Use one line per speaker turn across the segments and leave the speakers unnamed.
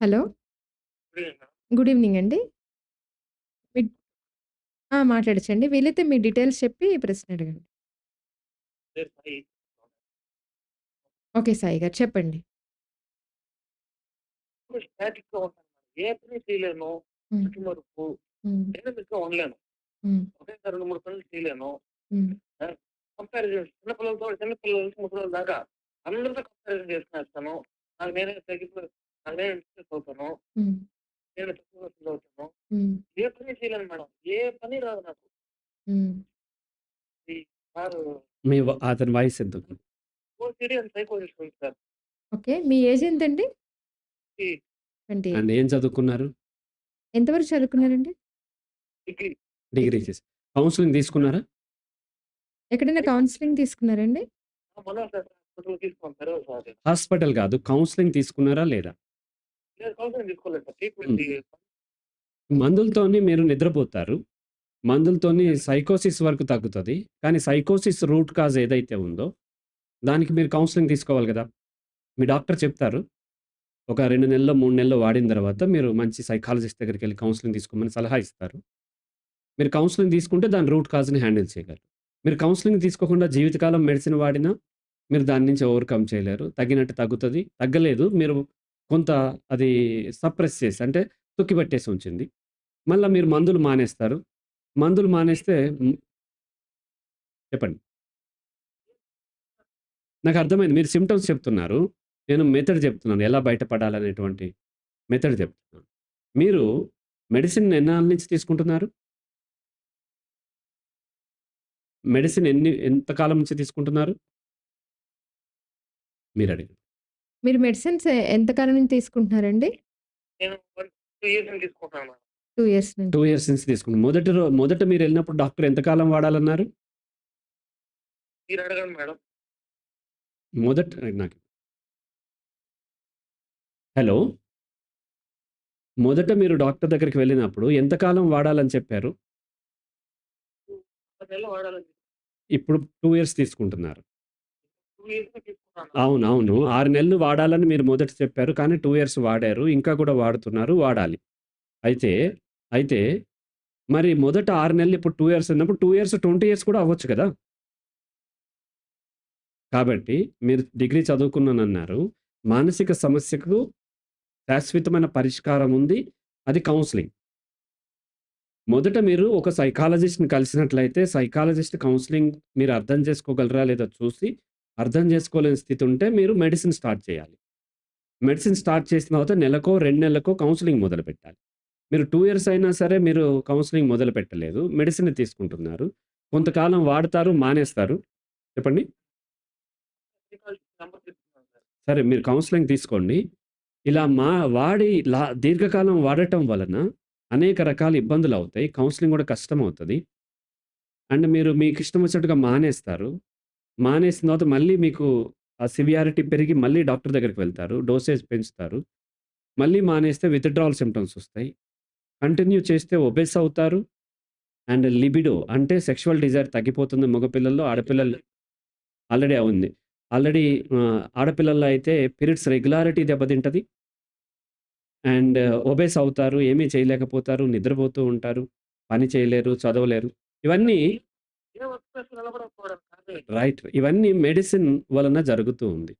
Hello!
Good
good evening అండి. ఆ! మాట్లాడొచ్చండి. వీలైతే మీ డీటెయిల్స్ చెప్పి ప్రశ్న అడగండి.
పేరు సాయి.
ఓకే. సాయి గారు చెప్పండి.
ఇప్పుడు స్టాటిక్‌గా ఉంటాను. ఏ పని చేయలేను.
హ్మ్.
మతిమరుపు,
హ్మ్.
డైనమిక్‌గా ఉండలేను.
హ్మ్.
ఒకేసారి 2, 3 పనులు చేయలేను.
హ్మ్.
ఆహ్, కంపారిజన్ చిన్న పిల్లలతో చిన్న పిల్లల నుంచి ముసలోళ్ళ దాకా అందరితో కంపారిజన్ చేసుకునేస్తాను. నాకు నేనే తగ్గిపోయి అవుతాను.
హ్మ్.
నేను తక్కువగా ఫీల్ అవుతాను. ఏ పని చేయలేను మేడం. ఏ పని రాదు నాకు. ఈ సారు
మీ వ అతని వయసెంతుంది?
ఓసీడీ అండ్ సైకోసిస్ ఉంది సార్.
ఓకే. మీ ఏజ్ ఎంతండి?
ఈ
28
అండ్ ఏం చదువుకున్నారు?
ఎంతవరకు చదువుకున్నారండి?
డిగ్రీ.
డిగ్రీ చేసి. కౌన్సెలింగ్ తీసుకున్నారా?
ఎక్కడైనా కౌన్సెలింగ్ తీసుకున్నారండి?
మనోహర్ హాస్పిటల్‌లో తీసుకుంటారు సార్.
హాస్పిటల్ కాదు. కౌన్సెలింగ్ తీసుకున్నారా లేదా? మందులతోని మీరు నిద్రపోతారు. మందులతోని సైకోసిస్ వరకు తగ్గుతది. కానీ సైకోసిస్ రూట్ కాజ్ ఏదైతే ఉందో, దానికి మీరు కౌన్సెలింగ్ తీసుకోవాలి గదా! మీ డాక్టర్ చెప్తారు. ఒక 2 నెల్లో, 3 నెల్లో వాడిన తర్వాత మీరు మంచి సైకాలజిస్ట్ దగ్గరికెళ్ళి కౌన్సెలింగ్ తీసుకోమని సలహా ఇస్తారు. మీరు కౌన్సెలింగ్ తీసుకుంటే దాని రూట్ కాజ్‌ని హ్యాండిల్ చేయగలరు. మీరు కౌన్సెలింగ్ తీసుకోకుండా జీవితకాలం మెడిసిన్ వాడినా, మీరు దాని నుంచి ఓవర్‌కమ్ చేయలేరు. తగ్గినట్టు తగ్గుతది. తగ్గలేదు. మీరు కొంత అది సప్రెస్ చేసి అంటే తొక్కిపట్టేసి ఉంచింది. మళ్ళీ మీరు మందులు మానేస్తారు. మందులు మానేస్తే చెప్పండి చెప్పండి. నాకర్థమైంది. మీరు సిమ్టమ్స్ చెప్తున్నారు. నేను మెథడ్ చెప్తున్నాను. ఎలా బయటపడాలనేటువంటి మెథడ్ చెప్తున్నాను. మీరు మెడిసిన్ ఎన్నాళ్ళ నుంచి తీసుకుంటున్నారు? మెడిసిన్ ఎన్ని ఎంత కాలం నుంచి తీసుకుంటున్నారు? మీరు అడిగారు
మీరు మెడిసిన్స్ ఎంత కాలం నుంచి తీసుకుంటున్నారండి?
నేను 1, 2 ఇయర్స్ నుంచి తీసుకుంటున్నాను మేడం.
2 ఇయర్స్ నుంచి.
2 ఇయర్స్ నుంచి తీసుకున్నారు. మొదటి రో మొదట మీరెళ్ళినప్పుడు డాక్టర్ ఎంత కాలం వాడాలన్నారు?
మీరు అడగండి మేడం.
మొదట నాకు హలో! మొదట మీరు డాక్టర్ దగ్గరికి వెళ్ళినప్పుడు ఎంత కాలం వాడాలని చెప్పారు?
6 నెలలు వాడాలని
ఇప్పుడు 2 ఇయర్స్ తీసుకుంటున్నారు.
2 ఇయర్స్ నుంచి తీసుకున్నాను.
అవునవును. 6 నెలలు వాడాలని మీరు మొదట చెప్పారు. కానీ 2 ఇయర్స్ వాడారు. ఇంకా కూడా వాడుతున్నారు. వాడాలి. అయితే, అయితే మరి మొదట 6 నెలలు ఇప్పుడు 2 ఇయర్స్ అన్నప్పుడు 2 ఇయర్స్ 20 ఇయర్స్ కూడా అవ్వచ్చు కదా! కాబట్టి మీరు డిగ్రీ చదువుకున్నానన్నారు. మానసిక సమస్యకు శాశ్వతమైన పరిష్కారం ఉంది. అది కౌన్సెలింగ్. మొదట మీరు ఒక సైకాలజిస్ట్‌ని కలిసినట్లయితే సైకాలజిస్ట్ కౌన్సెలింగ్ మీరు అర్థం చేసుకోగలరా లేదా చూసి, అర్థం చేసుకోలేని స్థితి ఉంటే మీరు మెడిసిన్ స్టార్ట్ చేయాలి. మెడిసిన్ స్టార్ట్ చేసిన తర్వాత నెలకో, రెండు నెలలకో మొదలు పెట్టాలి మీరు టూ ఇయర్స్ అయినా సరే మీరు కౌన్సిలింగ్ మొదలు పెట్టలేదు మెడిసిన్ తీసుకుంటున్నారు. కొంతకాలం వాడతారు, మానేస్తారు. చెప్పండి?
సరే
మీరు కౌన్సిలింగ్ తీసుకోండి. ఇలా మా వాడి లా దీర్ఘకాలం వాడటం వలన అనేక రకాల ఇబ్బందులు అవుతాయి కౌన్సిలింగ్ కూడా కష్టం అవుతుంది అండ్ మీరు మీకిష్టం వచ్చినట్టుగా మానేస్తారు. మానేసిన తర్వాత మళ్ళీ మీకు ఆ సివియారిటీ పెరిగి మళ్ళీ డాక్టర్ దగ్గరికి వెళ్తారు. డోసేజ్ పెంచుతారు. మళ్ళీ మానేస్తే విత్‌డ్రావల్ సింప్టమ్స్ వస్తాయి. కంటిన్యూ చేస్తే ఒబెస్ అవుతారు. అండ్ లిబిడో అంటే సెక్షువల్ డిజైర్ తగ్గిపోతుంది మగపిల్లల్లో. ఆడపిల్లలు ఆల్రెడీ ఉంది. ఆల్రెడీ ఆడపిల్లల్లో అయితే పీరియడ్స్ రెగ్యులారిటీ దెబ్బతింటుంది అండ్ ఒబేస్ అవుతారు. ఏమీ చేయలేకపోతారు. నిద్రపోతూ ఉంటారు. పని చేయలేరు. చదవలేరు. ఇవన్నీ
Hmm.
రైట్. ఇవన్నీ మెడిసిన్ వలన జరుగుతూ ఉంది.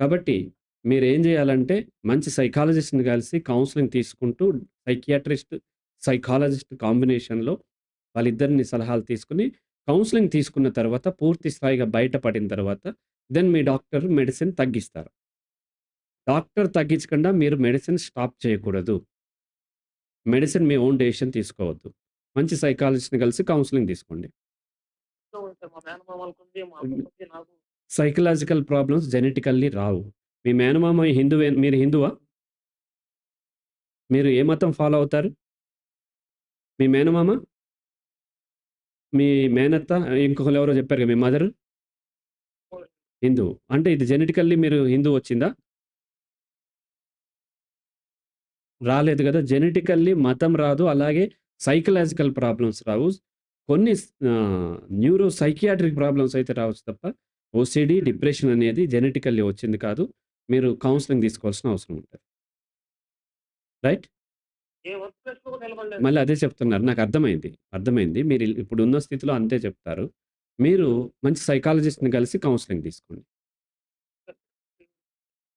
కాబట్టి మీరు ఏం చేయాలంటే మంచి సైకాలజిస్ట్‌ని కలిసి కౌన్సిలింగ్ తీసుకుంటూ సైకియాట్రిస్ట్, సైకాలజిస్ట్ కాంబినేషన్‌లో వాళ్ళిద్దరిని సలహాలు తీసుకొని కౌన్సిలింగ్ తీసుకున్న తర్వాత పూర్తి స్థాయిగా బయటపడిన తర్వాత దెన్ మీ డాక్టర్ మెడిసిన్ తగ్గిస్తారు. డాక్టర్ తగ్గించకుండా మీరు మెడిసిన్ స్టాప్ చేయకూడదు. మెడిసిన్ మీ ఓన్ డెసిషన్ తీసుకోవద్దు. మంచి సైకాలజిస్ట్‌ని కలిసి కౌన్సిలింగ్ తీసుకోండి.
ఇంట్లో ఉంది సార్. మా మేనమామలకుంది, మా అమ్మకుంది, నాకు
సైకలాజికల్ ప్రాబ్లమ్స్ జెనెటికల్లీ రావు. మీ మేనమామ హిందువే మీరు హిందువా? మీరు ఏ మతం ఫాలో అవుతారు? మీ మేనమామ? మీ మేనత్త ఇంకొకళ్ళెవరో చెప్పారు కదా! మీ మదరు? హిందువు. అంటే ఇది జెనెటికల్లీ మీరు హిందువు వచ్చిందా? రాలేదు గదా! జెనెటికల్లీ మతం రాదు. అలాగే సైకలాజికల్ ప్రాబ్లమ్స్ రావు. కొన్ని న్యూరో సైకియాట్రిక్ ప్రాబ్లమ్స్ అయితే రావచ్చు తప్ప ఓసీడీ, డిప్రెషన్ అనేది జెనెటికల్లీ వచ్చింది కాదు. మీరు కౌన్సెలింగ్ తీసుకోవాల్సిన అవసరం ఉంటది. రైట్? మళ్ళీ అదే చెప్తున్నారు. నాకు అర్థమైంది. అర్థమైంది. మీరు ఇల్ ఇప్పుడున్న స్థితిలో అంతే చెప్తారు. మీరు మంచి సైకాలజిస్ట్‌ని కలిసి కౌన్సెలింగ్ తీసుకోండి.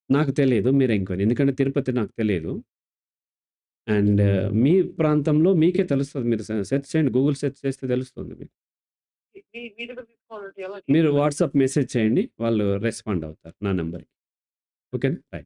నాకు తెలీదు. మీరు ఎంక్వైరీ ఎందుకంటే తిరుపతి నాకు తెలియదు. అండ్ మీ ప్రాంతంలో మీకే తెలుస్తది. మీరు సె సెర్చ్ చేయండి. గూగుల్ సెర్చ్ చేస్తే తెలుస్తుంది మీకు.
మీ మీ దగ్గర తీసుకోవాలంటే ఎలా
మీరు? వాట్సాప్ మెసేజ్ చేయండి. వాళ్ళు రెస్పాండ్ అవుతారు నా నంబర్‌కి. ఓకేనా? రైట్.